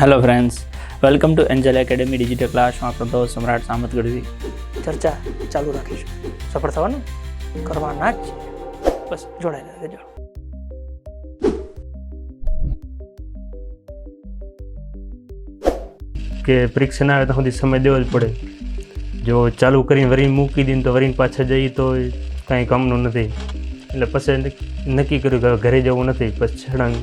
Hello friends welcome to Angel Academy digital ક્લાસમાં આપણો દોસ્ત સમ્રાટ સામત ગઢવી. ચર્ચા ચાલુ રાખીશું. સફળ થવાનું? કરવાના જ બસ જોડાયેલા રહેજો કે પરીક્ષા ના આવે તો સુધી સમય દેવો જ પડે. જો ચાલુ કરીને વરીને મૂકી દઈને તો વરીને પાછા જઈએ તો કાંઈ કામનું નથી. એટલે પછી નક્કી કર્યું કે ઘરે જવું નથી. પછી છેડાંગ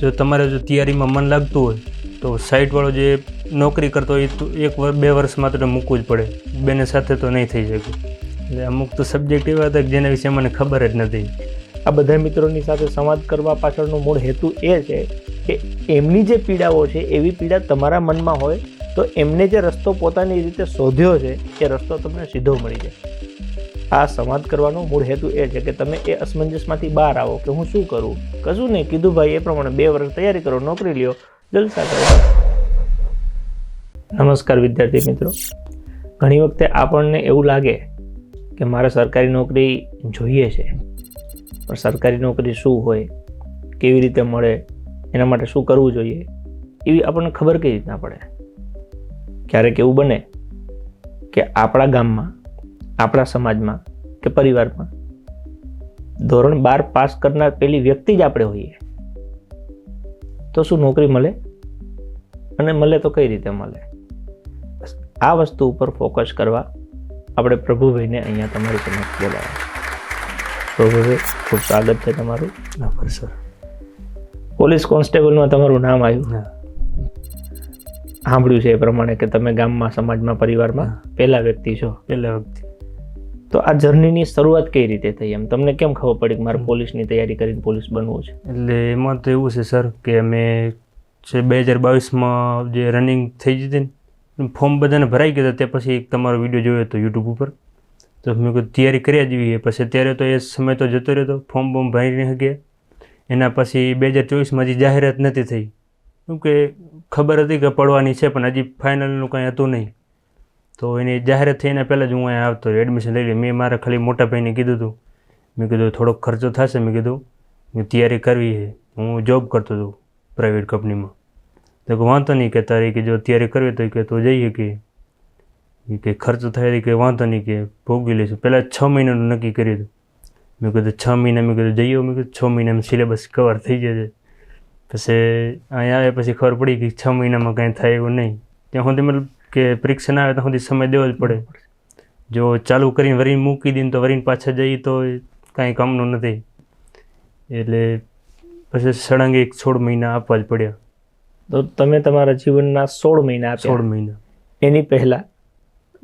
જો તમારે જો તૈયારીમાં મન લાગતું હોય તો સાઈડવાળો જે નોકરી કરતો હોય એ એક બે વર્ષ માત્ર મૂકવું જ પડે. બેને સાથે તો નહીં થઈ શકે. એટલે અમુક તો સબ્જેક્ટ એવા હતા કે જેના વિશે મને ખબર જ નથી. આ બધા મિત્રોની સાથે સંવાદ કરવા પાછળનો મૂળ હેતુ એ છે કે એમની જે પીડાઓ છે, એવી પીડા તમારા મનમાં હોય તો એમને જે રસ્તો પોતાની રીતે શોધ્યો છે, એ રસ્તો તમને સીધો મળી જાય. આ સંવાદ કરવાનો મૂળ હેતુ એ છે કે તમે એ અસમંજસમાંથી બહાર આવો કે હું શું કરું? કશું નહીં. કીધું ભાઈ, એ પ્રમાણે બે વર્ષ તૈયારી કરો, નોકરી લ્યો. જલસા કરો. નમસ્કાર વિદ્યાર્થી મિત્રો. ઘણી વખતે આપણને એવું લાગે કે મારે સરકારી નોકરી જોઈએ છે. પણ સરકારી નોકરી શું હોય? કેવી રીતે મળે? એના માટે શું કરવું જોઈએ? એવી આપણને ખબર કઈ રીતના પડે? ક્યારેક એવું બને કે આપણા ગામમાં, આપણા સમાજમાં કે પરિવારમાં ધોરણ બાર પાસ કરનાર પેલી વ્યક્તિ જ આપણે હોઈએ. તો શું નોકરી મળે? અને મળે તો કઈ રીતે મળે? આ વસ્તુ ઉપર ફોકસ કરવા આપણે પ્રભુભાઈને અહીંયા તમારી સમક્ષ બોલાવ્યા. પ્રભુભાઈ ખૂબ સ્વાગત છે તમારું. આભાર સર. પોલીસ કોન્સ્ટેબલમાં તમારું નામ આવ્યું. સાંભળ્યું છે એ પ્રમાણે કે તમે ગામમાં સમાજમાં પરિવારમાં પહેલા વ્યક્તિ છો. પહેલા વખતે તો આ જર્નીની શરૂઆત કઈ રીતે થઈ એમ? તમને કેમ ખબર પડી કે મારે પોલીસની તૈયારી કરીને પોલીસ બનવું છે? એટલે એમાં તો એવું છે સર કે અમે છે બે હજાર બાવીસમાં જે રનિંગ થઈ જતી ને ફોર્મ બધાને ભરાઈ ગયા તે પછી એક તમારો વીડિયો જોયો હતો યુટ્યુબ ઉપર. તો મેં કીધું તૈયારી કર્યા જોઈએ પછી ત્યારે તો એ સમય તો જતો રહ્યો હતો ફોર્મ બોર્મ ભરી નહીં ગયા એના પછી બે હજાર ચોવીસમાં હજી જાહેરાત નથી થઈ. કેમ કે ખબર હતી કે પડવાની છે પણ હજી ફાઇનલનું કંઈ હતું નહીં. તો એની જાહેરાત થઈને પહેલાં જ હું અહીંયા આવતો એડમિશન લઈ લે મેં મારા ખાલી મોટા ભાઈને કીધું હતું મેં કીધું, થોડોક ખર્ચો થશે. મેં કીધું, મેં તૈયારી કરવી છે. હું જોબ કરતો હતો પ્રાઇવેટ કંપનીમાં તો કે વાંધો નહીં કે તારી કે જો તૈયારી કરવી તો કે તો જઈએ કે કે ખર્ચો થાય કે, વાંધો નહીં કે, ભોગવી લઈશું. પહેલાં છ મહિનાનું નક્કી કર્યું હતું. મેં કીધું, છ મહિના. મેં કીધું જઈએ મેં કીધું, છ મહિનામાં સિલેબસ કવર થઈ જશે પછી અહીંયા આવ્યા પછી ખબર પડી કે છ મહિનામાં કાંઈ થાય એવું નહીં. ત્યાં સુધી મતલબ કે પરીક્ષા ના આવે ત્યાં સુધી સમય દેવો જ પડે. જો ચાલુ કરીને વરીને મૂકી દઈને તો વરીને પાછા જઈએ તો કાંઈ કામનું નથી. એટલે પછી સળંગે એક સોળ મહિના આપવા જ પડ્યા. તો તમે તમારા જીવનના સોળ મહિના સોળ મહિના. એની પહેલા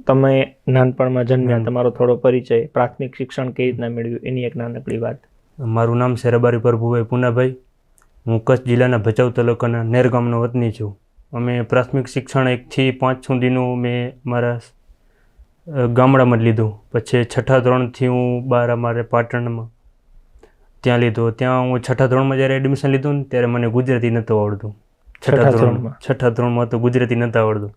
તમે નાનપણમાં જન્મ્યા. તમારો થોડો પરિચય પ્રાથમિક શિક્ષણ કઈ રીતના મેળવ્યું એની એક નાનકડી વાત. મારું નામ છે રબારી પ્રભુભાઈ પુનાભાઈ. હું કચ્છ જિલ્લાના ભચાઉ તાલુકાના નેર ગામનો વતની છું. અમે પ્રાથમિક શિક્ષણ એકથી પાંચ સુધીનું મેં મારા ગામડામાં જ લીધું. પછી છઠ્ઠા ધોરણથી હું બહાર અમારે પાટણમાં ત્યાં લીધું. ત્યાં હું છઠ્ઠા ધોરણમાં જ્યારે એડમિશન લીધું ને ત્યારે મને ગુજરાતી નહોતું આવડતું. છઠ્ઠા ધોરણમાં? છઠ્ઠા ધોરણમાં તો ગુજરાતી નહોતું આવડતું.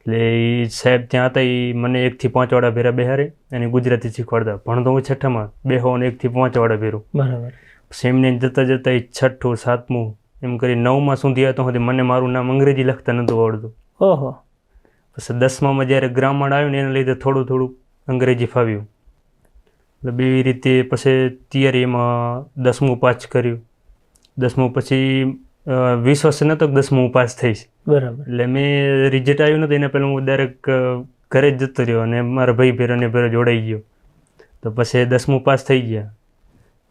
એટલે એ સાહેબ ત્યાં હતા એ મને એકથી પાંચ વાળા ભેરા બેહારે અને ગુજરાતી શીખવાડતા. ભણતો હું છઠ્ઠામાં બેહો અને એકથી પાંચ વાળા ભેરું. બરાબર. સેમને જતાં જતાં એ છઠ્ઠું સાતમું એમ કરી નવમાં સુધી હતો હતી મને મારું નામ અંગ્રેજી લખતા નહોતું આવડતું. ઓહો. પછી દસમામાં જ્યારે ગ્રામર આવ્યું ને એના લીધે થોડું થોડું અંગ્રેજી ફાવ્યું. એટલે એવી રીતે પછી તૈયારીમાં દસમું પાસ કર્યું. દસમું પછી વીસ વર્ષે નહોતો દસમું પાસ થઈશ બરાબર. એટલે મેં રિઝલ્ટ આવ્યું નહોતું એના પહેલાં હું ડાયરેક્ટ ઘરે જ જતો રહ્યો અને મારા ભાઈ ભેરોને ભેરો જોડાઈ ગયો. તો પછી દસમું પાસ થઈ ગયા.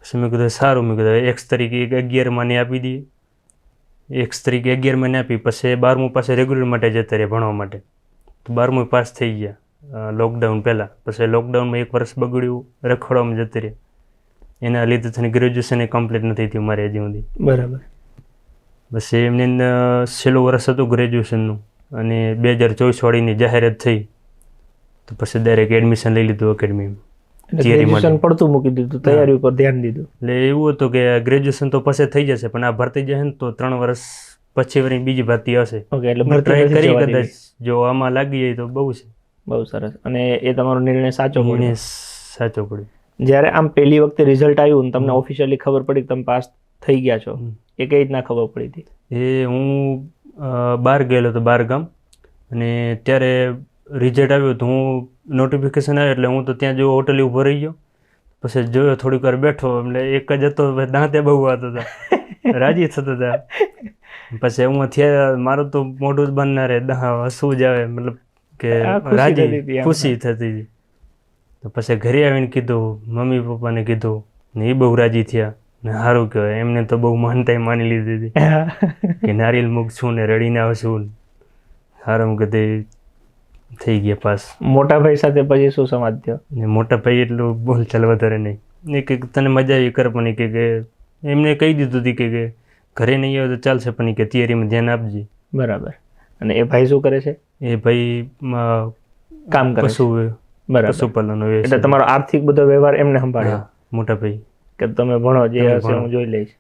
પછી મેં કીધું સારું મેં કીધું એક્સ તરીકે એક અગિયારમાં આપી દઈએ. એક્સ સ્ત્રી અગિયારમાં ને આપી પછી બારમું પાસે રેગ્યુલર માટે જતા રહ્યા ભણવા માટે. તો બારમું પાસ થઈ ગયા લોકડાઉન પહેલાં. પછી લોકડાઉનમાં એક વર્ષ બગડ્યું રખડવામાં જતી રહ્યા. એના લીધે થઈને ગ્રેજ્યુએશન એ કમ્પ્લીટ નથી થયું મારે હજી સુધી. બરાબર. બસ એમની અંદર છેલ્લું વર્ષ હતું ગ્રેજ્યુએશનનું અને બે હજાર ચોવીસ વાળીની જાહેરાત થઈ. તો પછી ડાયરેક્ટ એડમિશન લઈ લીધું એકેડમીમાં. ગ્રેજ્યુએશન પડતું મૂકી દીધું તૈયારી ઉપર ધ્યાન દીધું. એટલે એવું હતું કે ગ્રેજ્યુએશન તો પછી થઈ જશે પણ આ ભરતી જશે ને તો ત્રણ વર્ષ પછી વળી બીજી ભરતી હશે. ઓકે એટલે ટ્રાય કરી કદાચ જો આમાં લાગી જાય તો બહુ છે. બહુ સરસ. અને એ તમારો નિર્ણય સાચો પડ્યો? સાચો પડ્યો. જ્યારે આમ પહેલી વખતે રિઝલ્ટ આવ્યું ને તમને ઓફિશિયલી ખબર પડી કે તમે પાસ થઈ ગયા છો એ કઈ રીતના ખબર પડી હતી? એ હું બહાર ગયેલો હતો બહાર ગામ અને ત્યારે રિઝલ્ટ આવ્યું તો હું નોટિફિકેશન આવ્યું એટલે હું તો ત્યાં જો હોટલે ઊભો રહી ગયો. પછી જોયો થોડીક વાર બેઠો એટલે એક જ હતો દાંતે બહુ વાતો હતા રાજી થતો હતા પછી હું થયા મારું તો મોઢું જ બંધ ના રહે હસવું જ આવે મતલબ કે રાજી ખુશી થતી હતી. તો પછી ઘરે આવીને કીધું મમ્મી પપ્પાને કીધું ને એ બહુ રાજી થયા. ને સારું કહેવાય એમને તો બહુ માનતા માની લીધી હતી. કે નારિયેલ મૂક છું ને રડીને આવશું સારું કીધું થઈ ગયા પાસ. મોટા ભાઈ સાથે પછી શું સમાજ થયો? ને મોટા ભાઈ એટલું બોલચાલ વધારે નહીં. એ કે તને મજા આવી કર પણ કે કે એમને કહી દીધું હતી કે કે ઘરે નહીં આવે તો ચાલશે પણ કે તૈયારીમાં ધ્યાન આપજે. બરાબર. અને એ ભાઈ શું કરે છે? એ ભાઈ કામ કરે શું પશુ બરાબર. પશુપાલન એટલે તમારો આર્થિક બધો વ્યવહાર એમને સંભાળ્યો? મોટા ભાઈ. કે તમે ભણો જે હશે હું જોઈ લઈશ.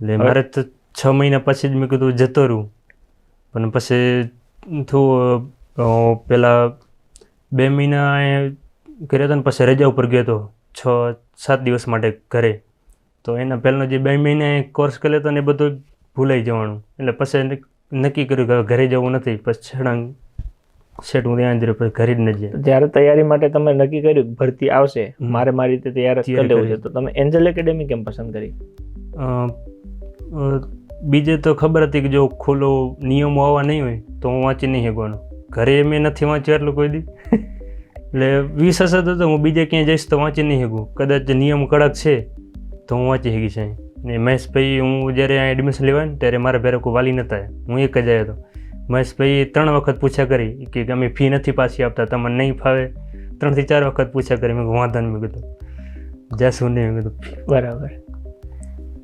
એટલે મારે તો છ મહિના પછી જ મેં કીધું જતો રહું. પણ પછી થોડું પેલા બે મહિના કર્યા હતા ને પછી રજા ઉપર ગયો હતો છ સાત દિવસ માટે ઘરે. તો એના પહેલાંનો જે બે મહિના કોર્સ કર્યો હતો ને એ બધું ભૂલાઈ જવાનું. એટલે પછી નક્કી કર્યું કે ઘરે જવું નથી પછી છેડાંગ સેટ હું ત્યાં જ પછી ઘરે જ ન જાય જ્યારે તૈયારી માટે તમે નક્કી કર્યું ભરતી આવશે મારે મારી રીતે તૈયાર કરી લેવું છે તો તમે એન્જલ એકેડેમી કેમ પસંદ કરી? બીજે તો ખબર હતી કે જો ખુલ્લો નિયમો આવવા નહીં હોય તો હું વાંચી નહીં શકવાનો. ઘરે મેં નથી વાંચ્યું એટલું કોઈ દી. એટલે વીસ હતો તો હું બીજે ક્યાંય જઈશ તો વાંચી નહીં શકું. કદાચ નિયમ કડક છે તો હું વાંચી શકીશ અહીં. ને મહેશભાઈ હું જ્યારે અહીં એડમિશન લેવાય ને ત્યારે મારા ભેરે કોઈ વાલી નહોતા હું એક જ આવ્યો હતો. મહેશભાઈ ત્રણ વખત પૂછ્યા કરી કે અમે ફી નથી પાછી આપતા તમને નહીં ફાવે. ત્રણથી ચાર વખત પૂછ્યા કરી. મેં વાંધો મેં કીધું જાશું નહીં. મેં કીધું બરાબર.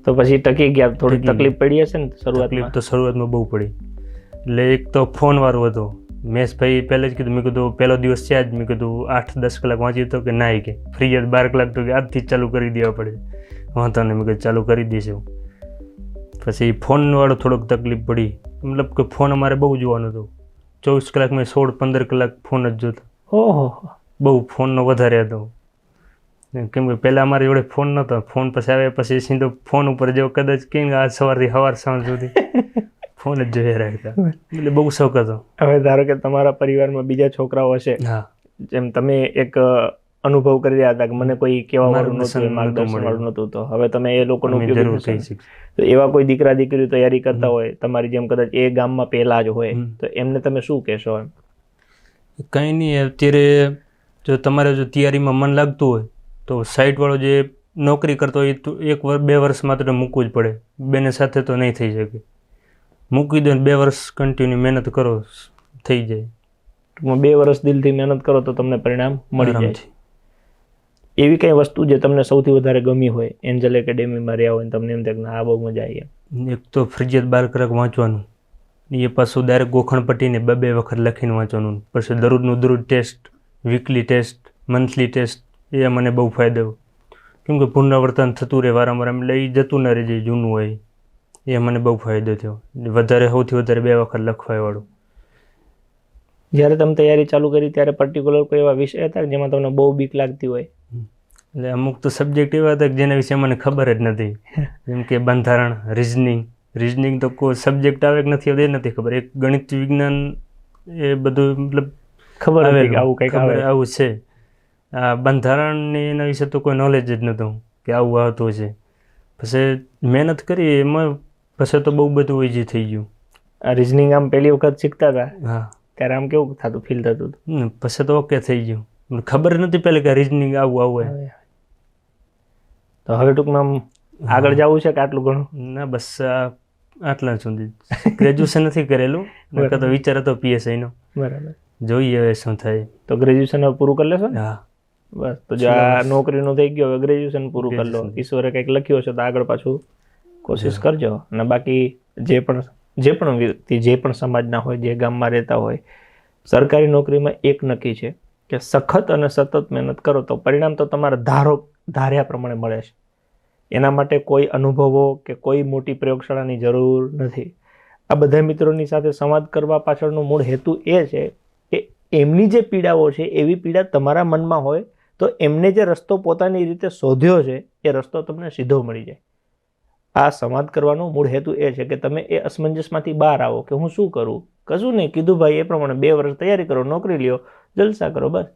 તો પછી ટકી ગયા. થોડી તકલીફ પડી હશે ને શરૂઆત તો શરૂઆતમાં બહુ પડી. એટલે એક તો ફોન વાળું હતું મેશભાઈ પહેલે જ કીધું મેં કીધું પહેલો દિવસ છે જ મેં કીધું આઠ દસ કલાક વાંચ્યું તો કે ના કે ફ્રી જ બાર કલાક તો કે આજથી જ ચાલુ કરી દેવા પડે. વાંધો નહીં. મેં કીધું ચાલુ કરી દઈશું પછી ફોનવાળો થોડોક તકલીફ પડી. મતલબ કે ફોન અમારે બહુ જોવાનો હતો. ચોવીસ કલાક મેં સોળ પંદર કલાક ફોન જ જોતો. ઓહો. બહુ ફોનનો વધારે હતો. કેમ કે પહેલાં અમારી જોડે ફોન નહોતો. ફોન પછી આવ્યા પછી સીધો ફોન ઉપર જેવો કદાચ કેમ આજ સવારથી સવાર સાંજ સુધી. ફોન જ રહ્યા રાખતા. એટલે બહુ શોખ હતો. હવે ધારો કે તમારા પરિવારમાં બીજા છોકરાઓ હશે હા. જેમ તમે એક અનુભવ કરી રહ્યા હતા કે મને કોઈ કેવા વાળું નહોતું માર્ગદર્શન. વાળું નહોતું તો હવે તમે એ લોકોનો ઉપયોગ તો એવા કોઈ દીકરા દીકરીઓ તૈયારી કરતા હોય તમારી જેમ કદાચ એ ગામમાં પહેલા જ હોય તો એમને તમે શું કહેશો એમ? કંઈ નહીં અત્યારે જો તમારે જો તૈયારીમાં મન લાગતું હોય તો સાઇટવાળો જે નોકરી કરતો હોય એ તો એક વર્ષ બે વર્ષ માત્ર મૂકવું જ પડે. બેને સાથે તો નહીં થઈ શકે. મૂકી દો ને બે વર્ષ કન્ટિન્યુ મહેનત કરો થઈ જાય. ટૂંકમાં બે વર્ષ દિલથી મહેનત કરો તો તમને પરિણામ મળી જાય. આરામથી. એવી કઈ વસ્તુ જે તમને સૌથી વધારે ગમી હોય? એન્જલ એકેડેમીમાં રહ્યા હોય તમને એમ થાય કે આ બહુ મજા આવી એક તો ફરજિયાત બાર કલાક વાંચવાનું. એ પાછું ડાયરેક્ટ ગોખણ પટ્ટીને બે બે વખત લખીને વાંચવાનું. પછી દરરોજનું દરરોજ test weekly test monthly test એ મને બહુ ફાયદો. કેમ કે પુનરાવર્તન થતું રહે વારંવાર એટલે એ જતું ન રહે જે જૂનું હોય. એ મને બહુ ફાયદો થયો. વધારે સૌથી વધારે બે વખત લખવાવાળું જ્યારે તમે તૈયારી ચાલુ કરી ત્યારે પર્ટિક્યુલર કોઈ એવા વિષય હતા જેમાં તમને બહુ બીક લાગતી હોય? એટલે અમુક તો સબ્જેક્ટ એવા હતા કે જેના વિશે મને ખબર જ નથી. જેમ કે બંધારણ રિઝનિંગ રિઝનિંગ તો કોઈ સબ્જેક્ટ આવે કે નથી આવતો એ નથી ખબર. એક ગણિત વિજ્ઞાન એ બધું મતલબ ખબર આવે આવું કંઈક આવું. છે. આ બંધારણની એના વિશે તો કોઈ નોલેજ જ નહોતું કે આવું આવતું છે પછી મહેનત કરી એમાં પછી તો બહુ બધું ઇઝી થઈ ગયું. આ રિઝનિંગ આમ પહેલી વખત શીખતા હતા? હા. ત્યારે આમ કેવું થતું ફીલ થતું હતું? પછી તો ઓકે થઈ ગયું. મને ખબર નથી પહેલે કે રિઝનિંગ આવું આવું હોય તો હવે ટૂંકમાં આમ આગળ જવું છે કે આટલું ઘણું? ના બસ આટલા સુધી. ગ્રેજ્યુએશન નથી કરેલું. તો વિચાર હતો પીએસઆઈ નો. બરાબર. જોઈએ હવે શું થાય. તો ગ્રેજ્યુએશન પૂરું કરી લેશો ને? હા. બસ તો જો આ નોકરીનું થઈ ગયું હવે ગ્રેજ્યુએશન પૂરું કરી લો. ઈશ્વરે કંઈક લખ્યું છે તો આગળ પાછું કોશિશ કરજો. અને બાકી જે પણ જે પણ વ્યક્તિ જે પણ સમાજના હોય જે ગામમાં રહેતા હોય સરકારી નોકરીમાં એક નક્કી છે કે સખત અને સતત મહેનત કરો તો પરિણામ તો તમારા ધારો ધાર્યા પ્રમાણે મળે છે. એના માટે કોઈ અનુભવો કે કોઈ મોટી પ્રયોગશાળાની જરૂર નથી. આ બધા મિત્રોની સાથે સંવાદ કરવા પાછળનો મૂળ હેતુ એ છે કે એમની જે પીડાઓ છે એવી પીડા તમારા મનમાં હોય તો એમને જે રસ્તો પોતાની રીતે શોધ્યો છે એ રસ્તો તમને સીધો મળી જાય. આ સંવાદ કરવાનો મૂળ હેતુ એ છે કે તમે એ અસમંજસમાંથી બહાર આવો કે હું શું કરું? કશું નહીં. કીધું ભાઈ એ પ્રમાણે બે વર્ષ તૈયારી કરો નોકરી લ્યો જલસા કરો બસ.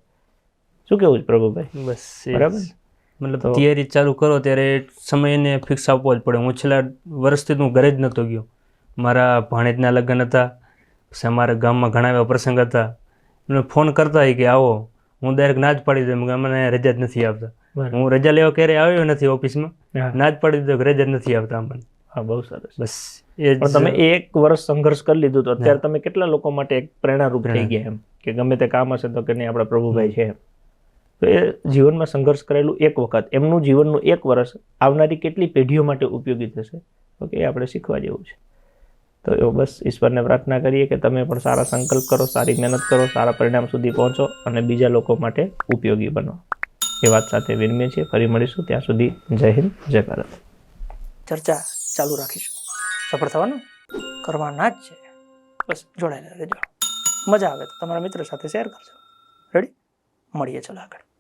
શું કેવું છે પ્રભુભાઈ? બસ બરાબર? મતલબ તૈયારી ચાલુ કરો ત્યારે સમયને ફિક્સ આપવો જ પડે. હું છેલ્લા વર્ષથી હું ઘરે જ નહોતો ગયો. મારા ભાણેજના લગ્ન હતા પછી અમારા ગામમાં ઘણા એવા પ્રસંગ હતા. મને ફોન કરતા કે આવો હું ડાયરેક્ટ ના જ પાડી દઉં. મને રજા જ નથી આપતા. હું રજા લેવા ક્યારે આવ્યો નથી ઓફિસમાં. ના જ પડી દીધો રજા નથી આવતા અમને હા બહુ સરસ. બસ એ તમે એક વર્ષ સંઘર્ષ કરી લીધું તો અત્યારે તમે કેટલા લોકો માટે એક પ્રેરણારૂપ થઈ ગયા એમ? કે ગમે તે કામ હશે તો કે નહીં આપણા પ્રભુભાઈ છે તો એ જીવનમાં સંઘર્ષ કરેલું એક વખત. એમનું જીવનનું એક વર્ષ આવનારી કેટલી પેઢીઓ માટે ઉપયોગી થશે? તો કે એ આપણે શીખવા જેવું છે. તો એવો બસ ઈશ્વરને પ્રાર્થના કરીએ કે તમે પણ સારા સંકલ્પ કરો સારી મહેનત કરો સારા પરિણામ સુધી પહોંચો અને બીજા લોકો માટે ઉપયોગી બનો. એ વાત સાથે વિનમીએ છીએ. ફરી મળીશું. ત્યાં સુધી જય હિન્દ, જય ભારત. ચર્ચા ચાલુ રાખીશું. સફળ થવાનું કરવાના જ છે. બસ જોડાયેલા રહેજો. મજા આવે તો તમારા મિત્રો સાથે શેર કરજો. રેડી મળીએ ચલો આગળ.